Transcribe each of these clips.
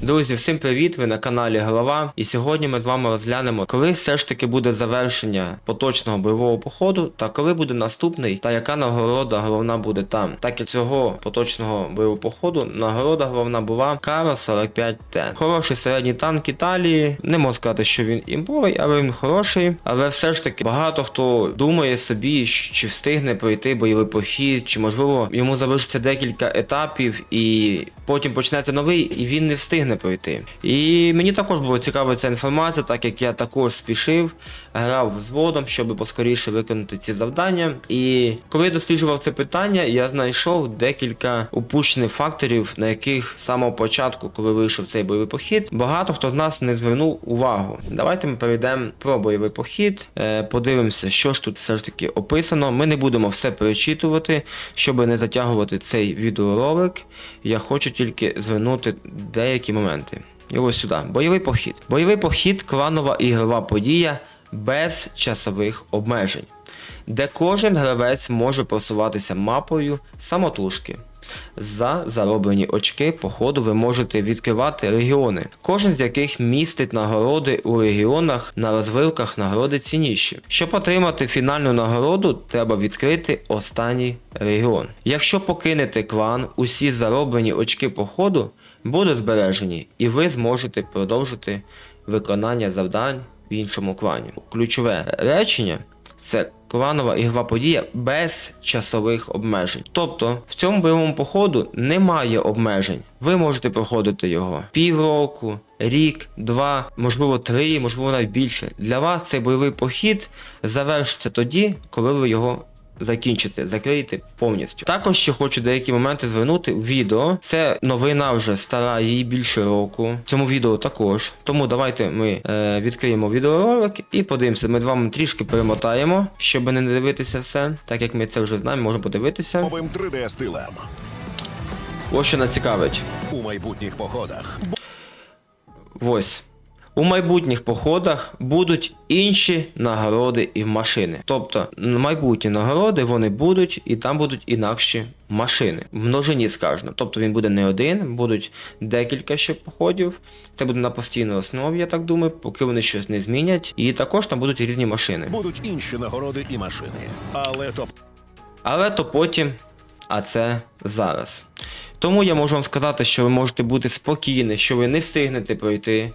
Друзі, всім привіт! Ви на каналі Голова. І сьогодні ми з вами розглянемо, коли все ж таки буде завершення поточного бойового походу, та коли буде наступний, та яка нагорода головна буде там. Так як цього поточного бойового походу нагорода головна була Каро 45Т. Хороший середній танк Італії. Не можу сказати, що він імповий, але він хороший. Але все ж таки багато хто думає собі, чи встигне пройти бойовий похід, чи можливо йому залишиться декілька етапів, і потім почнеться новий, і він не встигне пройти. І мені також було цікава ця інформація, так як я також спішив, грав взводом, щоб поскоріше виконати ці завдання. І коли я досліджував це питання, я знайшов декілька упущених факторів, на яких з самого початку, коли вийшов цей бойовий похід, багато хто з нас не звернув увагу. Давайте ми перейдемо про бойовий похід, е, подивимося, що ж тут все ж таки описано. Ми не будемо все перечитувати, щоб не затягувати цей відеоролик. Я хочу тільки звернути деякі моменти. І ось сюди. Бойовий похід. Бойовий похід кланова ігрова подія без часових обмежень, де кожен гравець може просуватися мапою самотужки. За зароблені очки по ходу ви можете відкривати регіони, кожен з яких містить нагороди у регіонах на розвилках нагороди цінніші. Щоб отримати фінальну нагороду, треба відкрити останній регіон. Якщо покинете клан, усі зароблені очки по ходу будуть збережені, і ви зможете продовжити виконання завдань в іншому клані. Ключове речення це кланова ігрова подія без часових обмежень. Тобто в цьому бойовому походу немає обмежень. Ви можете проходити його півроку, рік, два, можливо, три, можливо навіть більше. Для вас цей бойовий похід завершиться тоді, коли ви його закінчите, закриєте повністю. Також ще хочу деякі моменти звернути в відео. Це новина вже стара, їй більше року. В цьому відео також. Тому давайте ми е, відкриємо відеоролик і подивимося. Ми з вами трішки перемотаємо, щоб не дивитися все. Так як ми це вже знаємо, можемо подивитися. новим 3D стилем Ось що нас цікавить. у майбутніх походах. Ось. У майбутніх походах будуть інші нагороди і машини. Тобто майбутні нагороди вони будуть, і там будуть інакші машини. В множині сказано. Тобто він буде не один, будуть декілька ще походів. Це буде на постійній основі, я так думаю, поки вони щось не змінять. І також там будуть різні машини. Будуть інші нагороди і машини. Але то Але то потім, а це зараз. Тому я можу вам сказати, що ви можете бути спокійні, що ви не встигнете пройти.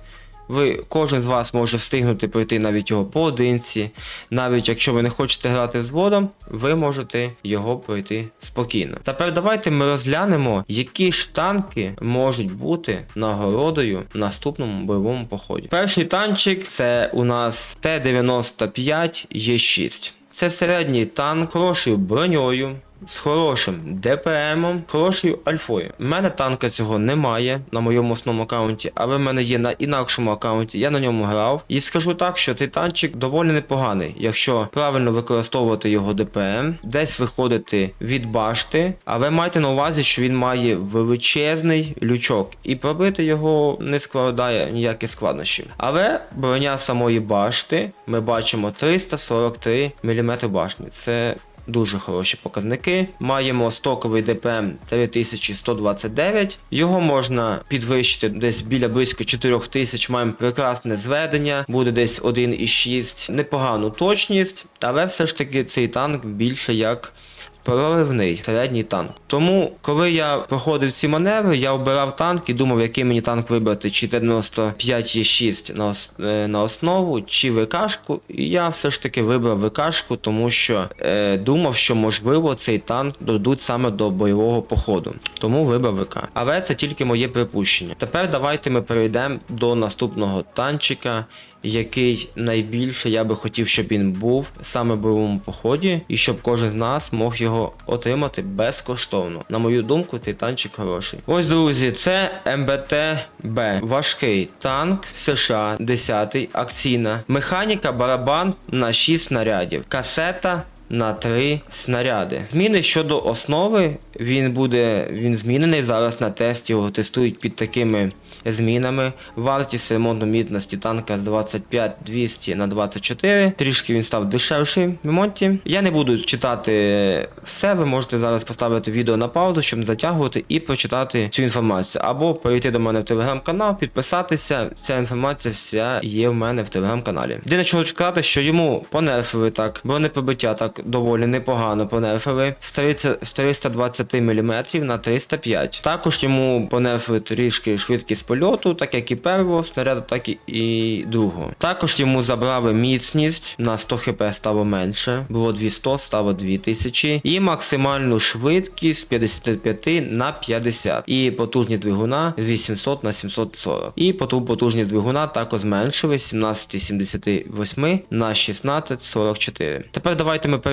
Ви, кожен з вас може встигнути пройти навіть його поодинці. Навіть якщо ви не хочете грати з водом, ви можете його пройти спокійно. Тепер давайте ми розглянемо, які ж танки можуть бути нагородою в наступному бойовому поході. Перший танчик це у нас Т-95 Е6. Це середній танк, хорошою броньою, з хорошим ДПМом, хорошою альфою. У мене танка цього немає на моєму основному аккаунті, але в мене є на інакшому аккаунті. Я на ньому грав. І скажу так, що цей танчик доволі непоганий, якщо правильно використовувати його ДПМ, десь виходити від башти, але майте на увазі, що він має величезний лючок, і пробити його не складає ніяких складнощів. Але броня самої башти ми бачимо 343 мм башни. Це Дуже хороші показники. Маємо стоковий ДПМ 3129. Його можна підвищити десь біля близько 4000. Маємо прекрасне зведення, буде десь 1,6. Непогану точність, але все ж таки цей танк більше як. Проривний середній танк. Тому, коли я проходив ці маневри, я обирав танк і думав, який мені танк вибрати, чи Т-95Е6 на, ос- е, на основу, чи ВКшку. І я все ж таки вибрав ВКшку, тому що е, думав, що можливо цей танк додадуть саме до бойового походу. Тому вибрав ВК. Але це тільки моє припущення. Тепер давайте ми перейдемо до наступного танчика, який найбільше я би хотів, щоб він був саме в бойовому поході, і щоб кожен з нас мог його отримати безкоштовно. На мою думку, цей танчик хороший. Ось, друзі, це МБТ-Б. Важкий танк США 10 акційна. Механіка барабан на 6 снарядів. Касета на 3 снаряди. Зміни щодо основи, він буде він змінений. Зараз на тесті його тестують під такими змінами. Вартість ремонту мітності танка з 25 200 на 24. Трішки він став дешевший в ремонті. Я не буду читати все. Ви можете зараз поставити відео на паузу, щоб затягувати, і прочитати цю інформацію. Або перейти до мене в телеграм-канал, підписатися. Ця інформація вся є в мене в телеграм-каналі. Єдине, що хочу сказати, що йому понерфили так, бронепробиття так доволі непогано понерфили з 30 з 320 мм на 305. Також йому понерфили трішки швидкість польоту, так як і першого снаряду, так і, другого. Також йому забрали міцність на 100 хп стало менше, було 200, стало 2000. І максимальну швидкість з 55 на 50. І потужність двигуна з 800 на 740. І поту- потужність двигуна також зменшили з 1778 на 1644. Тепер давайте ми перейдемо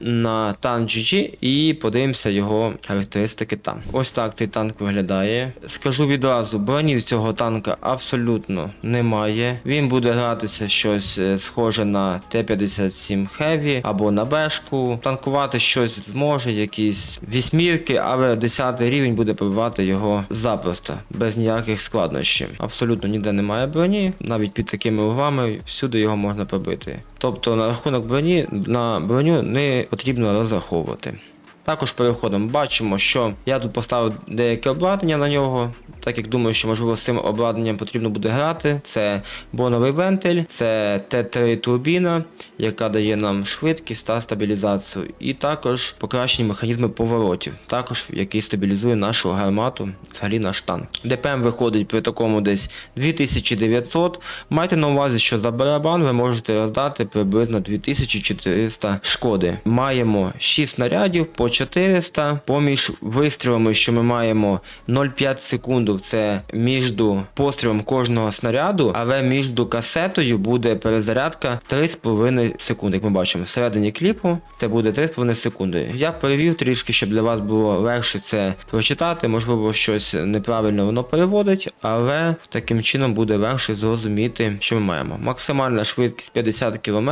на танк GG і подивимося його характеристики там. Ось так цей танк виглядає. Скажу відразу, броні в цього танка абсолютно немає. Він буде гратися щось е, схоже на Т-57 Heavy або на Бешку. Танкувати щось зможе, якісь вісьмірки, але 10 рівень буде пробивати його запросто, без ніяких складнощів. Абсолютно ніде немає броні, навіть під такими углами всюди його можна пробити. Тобто на рахунок броні на броню не потрібно розраховувати. Також переходом бачимо, що я тут поставив деяке обладнання на нього, так як думаю, що можливо з цим обладнанням потрібно буде грати. Це боновий вентиль, це Т3 турбіна, яка дає нам швидкість та стабілізацію, і також покращені механізми поворотів, також який стабілізує нашу гармату, взагалі наш танк. ДПМ виходить при такому десь 2900. Майте на увазі, що за барабан ви можете роздати приблизно 2400 шкоди. Маємо 6 снарядів по 400. Поміж вистрілами, що ми маємо 0,5 секунду, це між пострілом кожного снаряду, але між касетою буде перезарядка 3,5 секунди. Як ми бачимо, всередині кліпу це буде 3,5 секунди. Я перевів трішки, щоб для вас було легше це прочитати. Можливо, щось неправильно воно переводить, але таким чином буде легше зрозуміти, що ми маємо. Максимальна швидкість 50 км,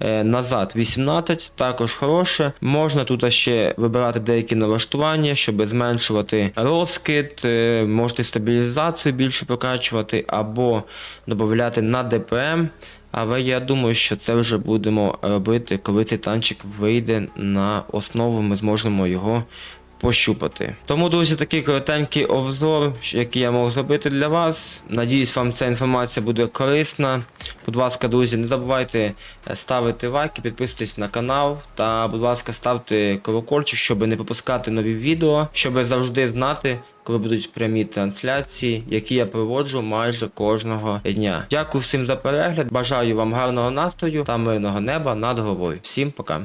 е, назад 18, також хороше. Можна тут ще вибирати деякі налаштування, щоб зменшувати розкид, е, можете стабілізацію більше прокачувати, або додати на ДПМ. Але я думаю, що це вже будемо робити, коли цей танчик вийде на основу, ми зможемо його пощупати. Тому, друзі, такий коротенький обзор, який я можу зробити для вас. Надіюсь, вам ця інформація буде корисна. Будь ласка, друзі, не забувайте ставити лайки, підписуйтесь на канал та, будь ласка, ставте колокольчик, щоб не пропускати нові відео, щоб завжди знати. Коли будуть прямі трансляції, які я проводжу майже кожного дня. Дякую всім за перегляд. Бажаю вам гарного настрою та мирного неба над головою. Всім пока.